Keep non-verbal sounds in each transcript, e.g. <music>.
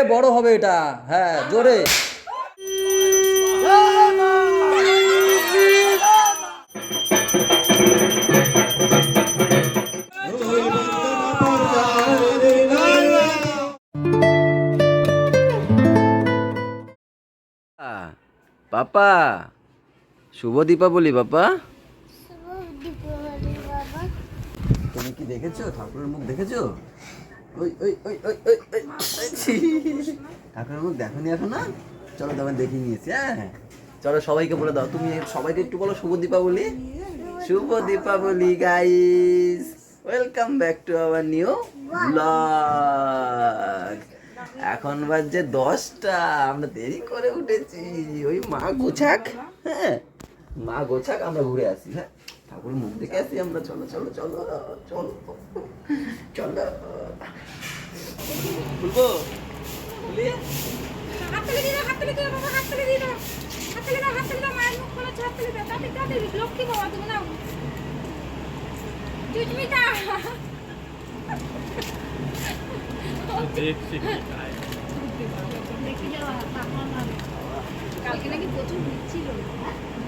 গেলে বড় হবে এটা। হ্যাঁ জোরে। পাপা। শুভ দীপাবলি বাবা। তুমি কি দেখেছ? ঠাকুরের মুখ দেখেছ? ওই ওই ওই ওই ওই। ঠাকুরের মুখ দেখোনি এখন না? চলো তোমার দেখে নিয়েছি হ্যাঁ চলো সবাইকে বলে দাও, তুমি সবাইকে একটু বলো শুভ দীপাবলি শুভ Deepavali guys welcome back to our new blog এখন বাজছে দশটা, আমরা দেরি করে উঠেছি। ওই মা গোছাক হ্যাঁ মা গোছাক, আমরা ঘুরে আসি হ্যাঁ। ঠাকুরের মুখ দেখে আসি আমরা। চলো চলো চলো চলো চলো। তারপর কালকে নাকি প্রচুর ভিড় ছিল।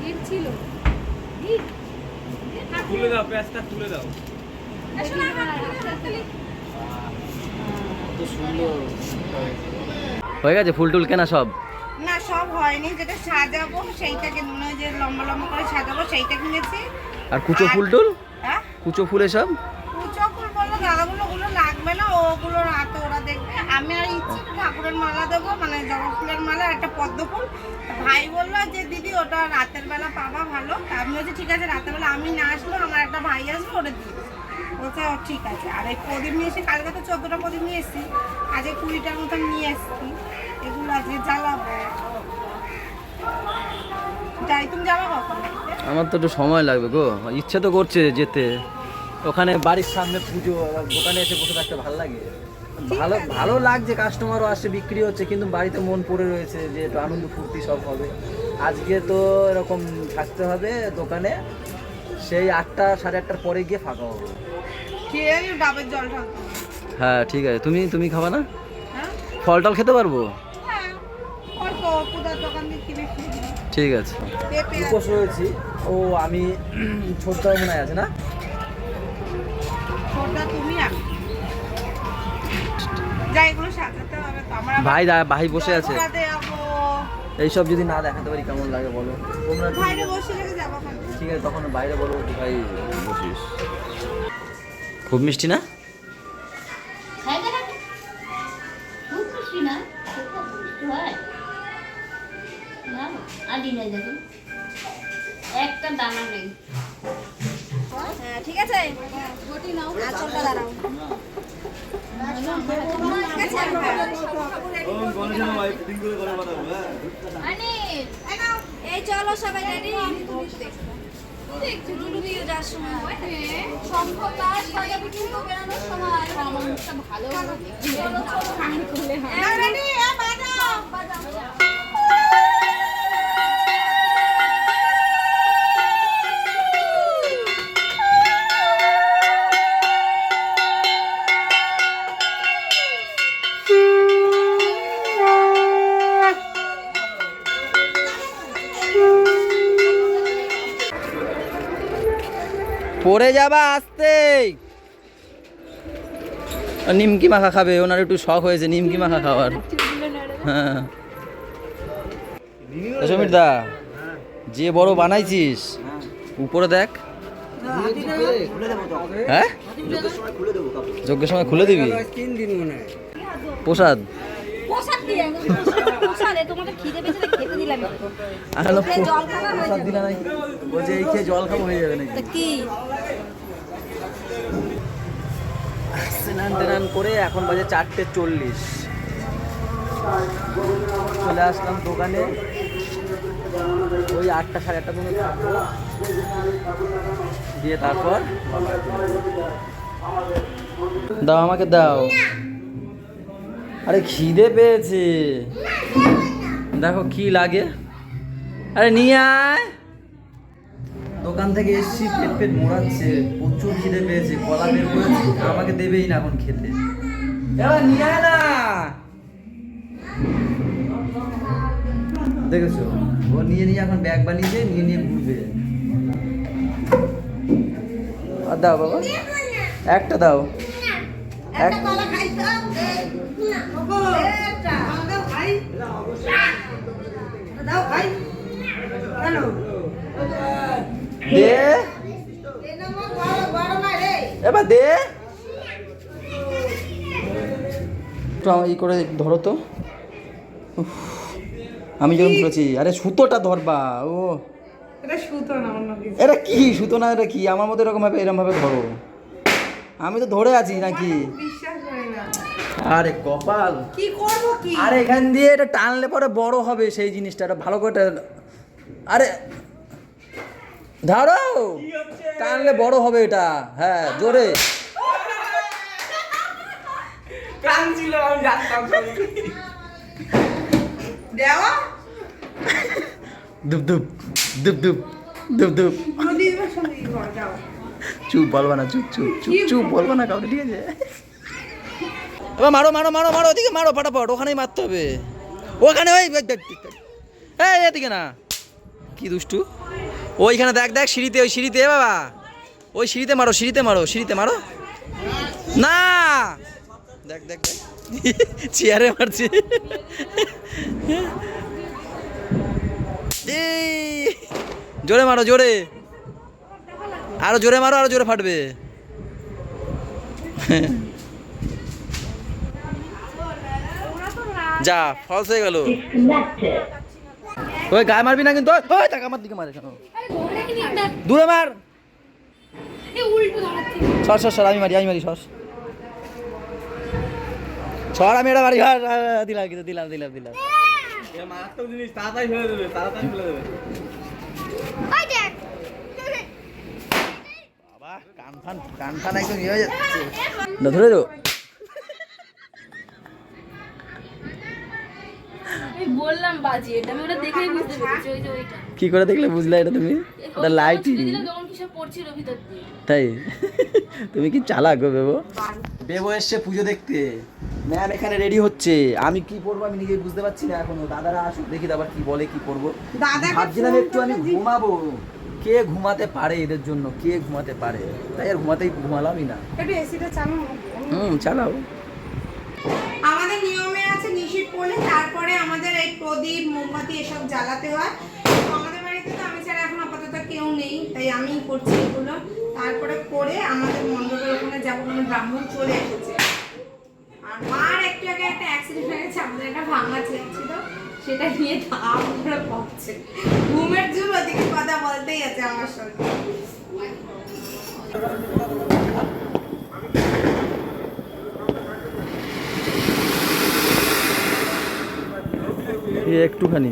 ভিড় ছিল। ভিড়। তুলে দাও পেঁয়াজটা তুলে দাও। হয়ে গেছে ফুল টুল কেনা সব? না সব হয়নি যেটা সাজাবো সেইটাকে মনে হয় যে লম্বা লম্বা করে সাজাবো সেইটা কিনেছি। আর কুচো ফুল টুল? হ্যাঁ? কুচো ফুল এসব কুচো ফুল বলল দাদাগুলো ওগুলো লাগবে না ওগুলো রাতে ওরা দেখবে। আমি আর ইচ্ছি ঠাকুরের মালা দেবো মানে জবা ফুলের মালা, একটা পদ্ম ফুল। ভাই বলল যে, দিদি, ওটা রাতের বেলা পাবা ভালো। আমি বলছি, ঠিক আছে, রাতের বেলা আমি না আসলেও আমার একটা ভাই আসবে, ওটা দিয়ে। বলছে ঠিক আছে। আর এই প্রদীপ নিয়ে এসে, কালকে তো চোদ্দোটা প্রদীপ নিয়ে এসেছি। আজকে কুড়িটার মতন নিয়ে এসেছি। এগুলো আজকে জ্বালাবো। যাই, তুমি যাব কখন? আমার তো একটু সময় লাগবে গো। ইচ্ছে তো করছে যেতে। ওখানে বাড়ির সামনে পুজো দোকানে এসে বসে থাকতে ভালো লাগে। ভালো ভালো লাগছে কাস্টমারও আসছে বিক্রি হচ্ছে কিন্তু বাড়িতে মন পড়ে রয়েছে যে একটু আনন্দ ফুর্তি সব হবে। আজকে তো এরকম থাকতে হবে দোকানে সেই আটটা সাড়ে আটটার পরে গিয়ে ফাঁকা হবে। হ্যাঁ ঠিক আছে। তুমি তুমি খাবা না? হ্যাঁ? ফল টল খেতে পারব? হ্যাঁ। ঠিক আছে। উপোস রয়েছি। ও আমি ছোট্ট মনে আছে না? তুমি ভাই দা- ভাই বসে আছে। এইসব যদি না দেখাতে পারি কেমন লাগে বলো তোমরা যদি- বাইরে বসে রেখে যাব ওখানে। ঠিক আছে তখন বাইরে বলো ভাই বসিস খুব মিষ্টি না খাই দেখাতে? খুব মিষ্টি না? খুব মিষ্টি হয়? একটা দানা নেই ঠিক আছে? দাঁড়াও। এই চলো সবাই রেডি। দেখছি যাবা আসতে। নিমকি মাখা খাবে ওনার একটু শখ হয়েছে নিমকি মাখা খাওয়ার। হ্যাঁ। সমীর দা যে বড় বানাইছিস উপরে দেখ। হ্যাঁ? যজ্ঞের সময় খুলে দিবি। প্রসাদ? জল খাওয়া হয়ে যাবে। জল খাব হয়ে নাকি? কি? স্নান টেনান করে এখন বাজে চারটে চল্লিশ। চলে আসলাম দোকানে। ওই আটটা সাড়ে আটটা পর্যন্ত দিয়ে তারপর দাও আমাকে দাও। আরে খিদে পেয়েছে। দেখো কি লাগে। আরে নিয়ে আয়। দোকান থেকে এসছি পেট পেট মোড়াচ্ছে প্রচুর খিদে পেয়েছে কলা বের করেছি আমাকে দেবেই না এখন খেতে। এবার নিয়ে আয় না। দেখেছ? ও নিয়ে নিয়ে এখন ব্যাগ বানিয়েছে নিয়ে নিয়ে ঘুরবে। আর দাও বাবা। একটা দাও। এক দে। এবার দে। ই করে ধরো তো। আমি যখন বলেছি আরে সুতোটা ধরবা ও। এটা সুতো না অন্য কিছু। এটা কি সুতো না এটা কি? আমার মতো এরকম ভাবে এরকম ভাবে ধরো। আমি তো ধরে আছি নাকি? আরে কপাল। কি করব কি? আরে এখান দিয়ে এটা টানলে পরে বড় হবে সেই জিনিসটা এটা ভালো করে আরে ধরো। টানলে বড় হবে এটা। হ্যাঁ জোরে। কান ছিল আমি জানতাম দেওয়া? দুপ দুপ দুপ দুপ দুপ দুপ চুপ বলবা না চুপ চুপ চুপ চুপ বলবা না কাউকে ঠিক আছে? এবার মারো মারো মারো মারো, ওদিকে মারো, ফটাফট, ওখানেই মারতে হবে। ওখানে ওই। এই, এদিকে না। কি দুষ্টু। ওইখানে দেখ দেখ, সিঁড়িতে, ওই সিঁড়িতে বাবা। ওই সিঁড়িতে মারো সিঁড়িতে মারো সিঁড়িতে মারো। না! দেখ দেখ দেখ। <laughs> চেয়ারে মারছে। <laughs> জোরে মারো, জোরে। আরও জোরে মারো, আরও জোরে ফাটবে। <laughs> যা ফলস হয়ে গেল। ওই গায়ে মারবি না কিন্তু ওই, টাকা আমার দিকে মারে কেন দূরে মার। সর সর সর আমি মারি আমি মারি সর। সর আমি এটা মারি দিলাম কিন্তু দিলাম দিলাম দিলাম। মারাত্মক জিনিস তাড়াতাড়ি ফেলে দেবে তাড়াতাড়ি ফেলে দেবে। ওই দেখ বাবা কান ফান কান ফান একদম ইয়ে হয়ে যাচ্ছে। না ধরে তো আমি বললাম বাজি এটা আমি ওটা দেখেই বুঝতে পেরেছি ওই যে ওইটা। কি করে দেখলে বুঝলে এটা তুমি? ওটা লাইটিং পড়ছিল ভিতর দিয়ে? তাই? <laughs> তুমি কি চালাক গো বেবো? বেবো এসছে পুজো দেখতে। ম্যাম এখানে রেডি হচ্ছে। আমি কি পরবো আমি নিজেই বুঝতে পারছি না এখনও। দাদারা আসুক দেখি আবার কি বলে কি পরবো। ভাবছিলাম একটু আমি ঘুমাবো। কে ঘুমাতে পারে এদের জন্য? কে ঘুমাতে পারে? তাই আর ঘুমাতেই ঘুমালামই না। হুম চালাও। প্রদীপ, মোমবাতি এসব জ্বালাতে হয়। আমাদের বাড়িতে তো আমি ছাড়া এখন আপাতত কেউ নেই, তাই আমিই করছি এগুলো। তারপরে করে আমাদের মণ্ডপের ওখানে যাব মানে ব্রাহ্মণ চলে এসেছে। আর মার একটু আগে একটা অ্যাক্সিডেন্ট হয়ে গেছে, আমাদের একটা ভাঙা ছিল, সেটা নিয়ে ধাপ করে পড়ছে ঘুমের জন্য ওদিকে কথা বলতেই আছে আমার সঙ্গে। একটুখানি।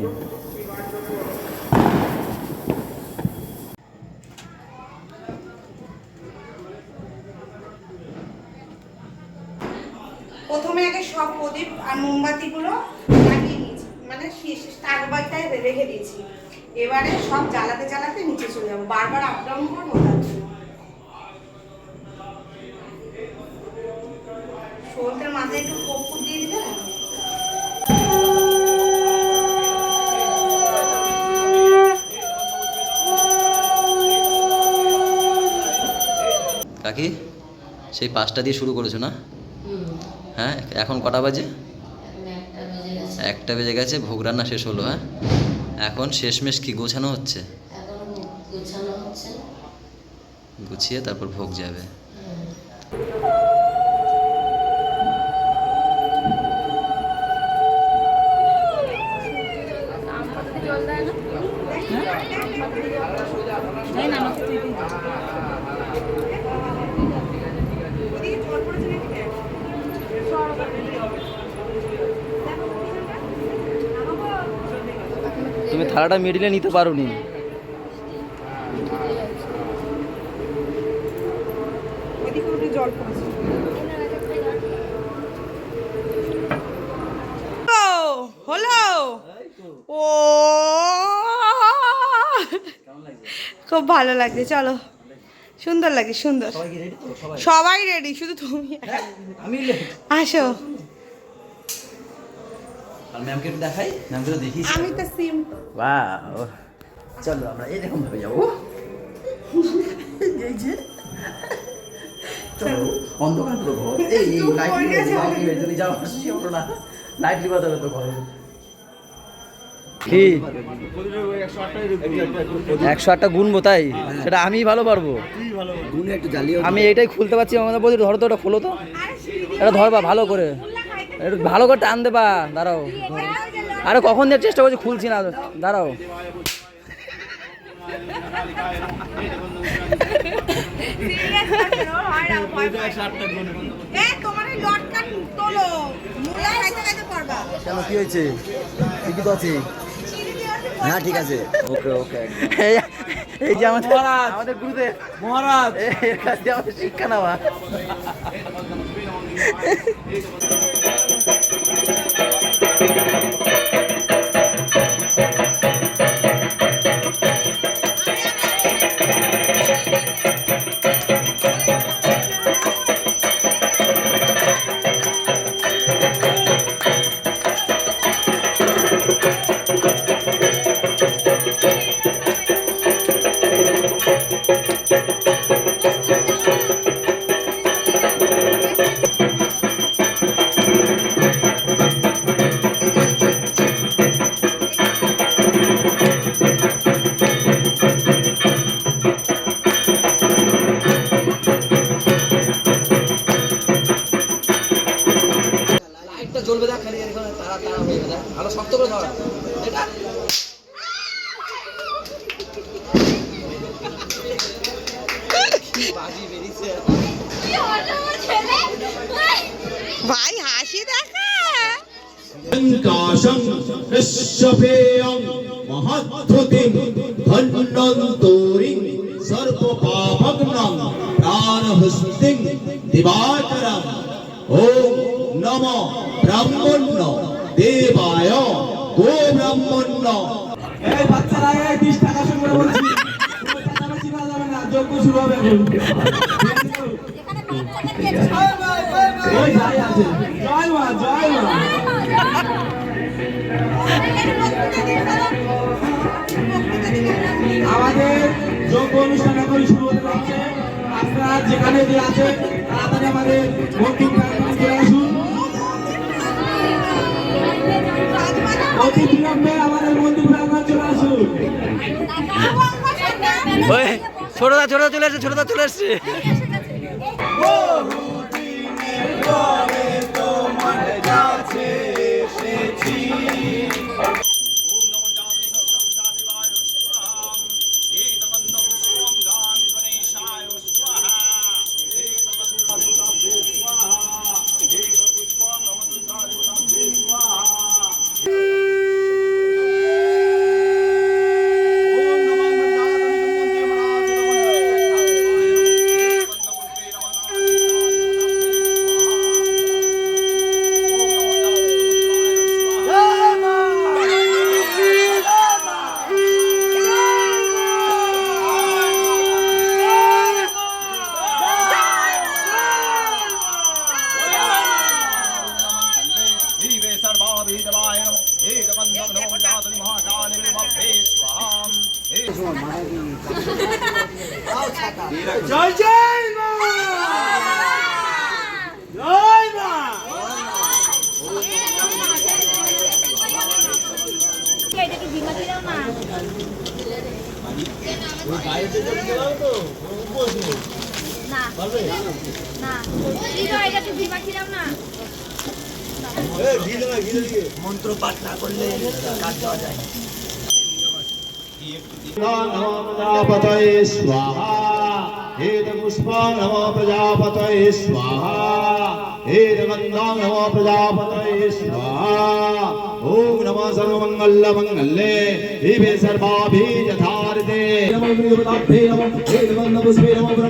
প্রথমে আগে সব প্রদীপ আর মোমবাতিগুলো লাগিয়ে নিয়েছি। মানে স্টারবারটায় রেখে দিয়েছি। এবারে সব জ্বালাতে জ্বালাতে নিচে চলে যাব। বারবার আপ ডাউন কাকি, সেই পাঁচটা দিয়ে শুরু করেছ না? হ্যাঁ এখন কটা বাজে? একটা বেজে গেছে, ভোগ রান্না শেষ হলো হ্যাঁ? এখন শেষমেশ কি গোছানো হচ্ছে? গুছিয়ে তারপর ভোগ যাবে। না দেয় না আমাকে তুই দিবি। ওদিকে জল পড়েছে নাকি দেখ। তুমি থালাটা মিডিলে নিতে পারো নি ওদিকে একটু জল পড়েছে হলো। ও। খুব ভালো লাগছে চলো। সুন্দর লাগে সুন্দর। সবাই রেডি শুধু তুমি। আসো। আর ম্যামকে একটু দেখাই? ম্যামকে তো দেখিস আমি তো সিম বাহ চলো আমরা এরকম ভাবে যাব। এই যে। চলো অন্ধকার পুরো ঘর। এই এই লাইট তুমি যাও আমরা না। লাইট লিবাতে হবে তো ঘরে। একশো আটটা গুনবো তাই? সেটা আমিই ভালো পারব। আমি এটাই খুলতে পারছি আমাদের বলছি ধরো তো ওটা খোলো তো। এটা ধরবা ভালো করে। একটু ভালো করে টান দেবা দাঁড়াও। আরে কখন দিয়ে চেষ্টা করছি খুলছি না দাঁড়াও। কেন কি হয়েছে? ঠিকই তো আছে। হ্যাঁ ঠিক আছে। ওকে ওকে এই যে আমাদের আমাদের গুরুদেব। মহারাজ। এর কাছ আমাদের শিক্ষা নেওয়া। Eita, você tá ভাই হাসি দেখা। কাশং নিঃশপেয়ং মহদ্ভুতিং ধন্যন্তরিং সর্বপাপগ্নং প্রাণহস্তিং দিবাকরম ওম নম ব্রহ্মণ্য দেবায় গো ব্রহ্মণ্য। এই বাচ্চারা এই টাকা বলছি যোগ্য শুরু হবে ওই যাই আছে। জয় মা জয় মা। আমাদের যোগ্য অনুষ্ঠান এখন শুরু হতে যাচ্ছে। আপনারা যেখানে যে আছে তাড়াতাড়ি আমাদের মন্দির প্রাঙ্গণে চলে আসুন। অতি বিলম্বে আমাদের মন্দির প্রাঙ্গণে চলে আসুন। ছোটদা ছোটদা চলে এসছে ছোটদা চলে এসছে মন্ত্র পাঠ না করলে কাজ দেওয়া যায় নমো প্রজাপতয়ে স্বাহা হেত পুষ্পং নমো প্রজাপতয়ে স্বাহা হেত গন্ধাং নমো প্রজাপতয়ে স্বাহা ওম নমঃ সর্বমঙ্গল মঙ্গলে দিবে সর্বাভি যথার্থে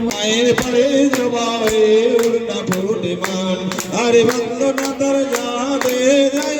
মায়ের পরে জবাবে উড়না ফুটে মান আরে বন্দনা তর যাবে জয় রে দে আলোরম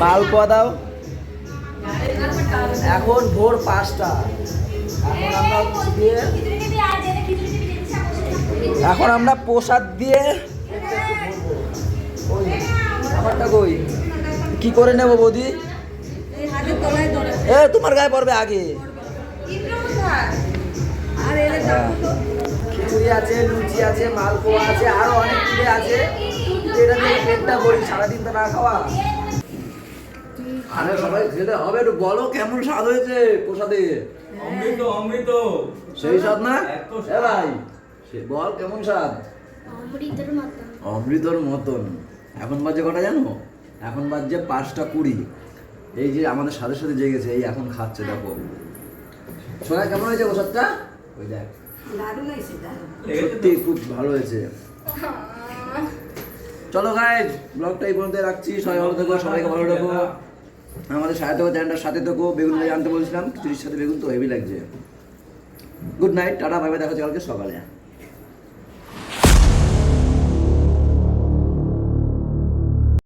মালপোয়া দাও। এখন ভোর পাঁচটা। এখন আমরা এখন আমরা প্রসাদ দিয়ে কি করে নেব বৌদি? এ, তোমার গায়ে পড়বে আগে। খিচুড়ি আছে, লুচি আছে, মালপোয়া আছে, আরও অনেক কিছু আছে। ভরি, সারাদিন তো না খাওয়া। আরে সবাই খেতে হবে একটু বলো কেমন স্বাদ হয়েছে প্রসাদে? অমৃত অমৃত। সেই স্বাদ না? এত এ ভাই সে বল কেমন স্বাদ? অমৃতের মতন। অমৃতর মতন। এখন বাজে কটা জানো? এখন বাজছে পাঁচটা কুড়ি। এই যে আমাদের সাথে সাথে জেগেছে এই এখন খাচ্ছে দেখো। সোনা কেমন হয়েছে প্রসাদটা? ওই দেখ। সত্যি খুব ভালো হয়েছে। চলো গাইজ ব্লগটা এই পর্যন্ত রাখছি। সবাই ভালো থেকো সবাইকে ভালো রাখো আমাদের সাথে থাকো চ্যানেলটার সাথে থাকো, বেগুন আনতে বলছিলাম, খিচুড়ির সাথে বেগুন তো হেভি লাগছে। গুড নাইট টাটা ভাই দেখা হচ্ছে কালকে সকালে।